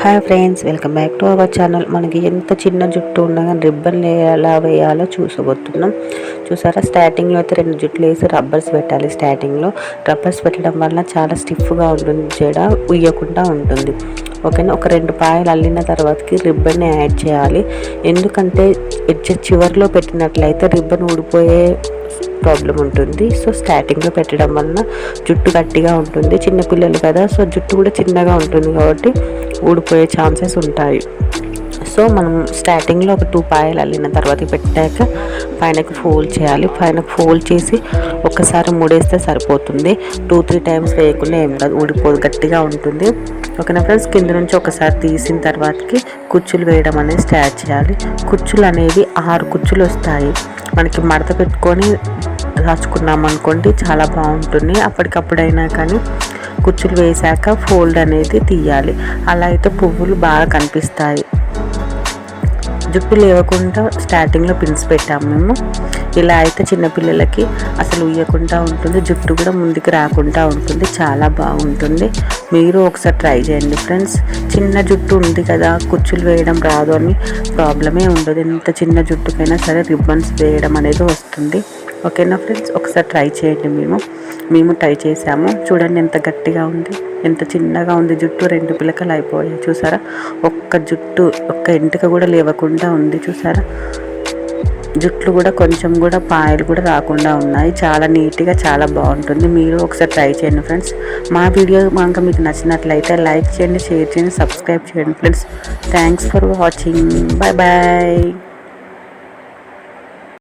Hi friends welcome back to our channel మనకి ఎంత చిన్న జుట్టు ఉన్నా కానీ రిబ్బన్ ఎలా వేయాలో చూసబోతున్నాం చూసారా? స్టార్టింగ్లో అయితే రెండు జుట్లు వేసి రబ్బర్స్ పెట్టాలి. స్టార్టింగ్లో రబ్బర్స్ పెట్టడం వల్ల చాలా స్టిఫ్గా ఉంటుంది జడ ఉయ్యకుండా ఉంటుంది. ఓకేనా ఒక రెండు పాయలు అల్లిన తర్వాతకి రిబ్బన్ని యాడ్ చేయాలి. ఎందుకంటే ఎడ్జ్ చివరిలో పెట్టినట్లయితే రిబ్బన్ ఊడిపోయే ప్రాబ్లం ఉంటుంది. సో స్టార్టింగ్లో పెట్టడం వలన జుట్టు గట్టిగా ఉంటుంది. చిన్నపిల్లలు కదా సో జుట్టు కూడా చిన్నగా ఉంటుంది కాబట్టి ఊడిపోయే ఛాన్సెస్ ఉంటాయి. సో మనం స్టార్టింగ్లో ఒక టూ పాయలు అల్లిన తర్వాత పెట్టాక పైనకి ఫోల్డ్ చేయాలి. పైన ఫోల్డ్ చేసి ఒకసారి ముడేస్తే సరిపోతుంది. టూ త్రీ టైమ్స్ వేయకుండా ఏం కాదు ఊడిపోదు గట్టిగా ఉంటుంది. ఓకేనా ఫ్రెండ్స్ కింద నుంచి ఒకసారి తీసిన తర్వాతకి కుచ్చులు వేయడం అనేది స్టార్ట్ చేయాలి. కుచ్చులు అనేవి ఆరు కుచ్చులు వస్తాయి. మనకి మడత పెట్టుకొని రాచుకున్నాం అనుకోండి చాలా బాగుంటుంది. అప్పటికప్పుడైనా కానీ కుచ్చులు వేసాక ఫోల్డ్ అనేది తీయాలి. అలా అయితే పువ్వులు బాగా కనిపిస్తాయి. జుట్టు లేవకుండా స్టార్టింగ్లో పిన్స్ పెట్టాము మేము. ఇలా అయితే చిన్నపిల్లలకి అసలు ఉయ్యకుండా ఉంటుంది జుట్టు కూడా ముందుకు రాకుండా ఉంటుంది చాలా బాగుంటుంది. మీరు ఒకసారి ట్రై చేయండి ఫ్రెండ్స్. చిన్న జుట్టు ఉంది కదా కుచ్చులు వేయడం రాదు అని ప్రాబ్లమే ఉండదు. ఎంత చిన్న జుట్టుకైనా సరే రిబ్బన్స్ వేయడం అనేది వస్తుంది. ఓకేనా ఫ్రెండ్స్? ఒకసారి ట్రై చేయండి మేము. మేము ట్రై చేసాము చూడండి ఎంత గట్టిగా ఉంది. ఎంత చిన్నగా ఉంది జుట్టు. రెండు పిలకలు అయిపోయాయి. చూసారా? ఒక్క జుట్టు ఒక్క ఎంటిక కూడా లేవకుండా ఉంది. చూసారా? జుట్లు కూడా కొంచెం కూడా పాయలు కూడా రాకుండా ఉన్నాయి. చాలా నీట్గా చాలా బాగుంటుంది. మీరు ఒకసారి ట్రై చేయండి ఫ్రెండ్స్. మా వీడియో కనుక మీకు నచ్చినట్లయితే లైక్ చేయండి షేర్ చేయండి సబ్స్క్రైబ్ చేయండి friends. Thanks for watching bye bye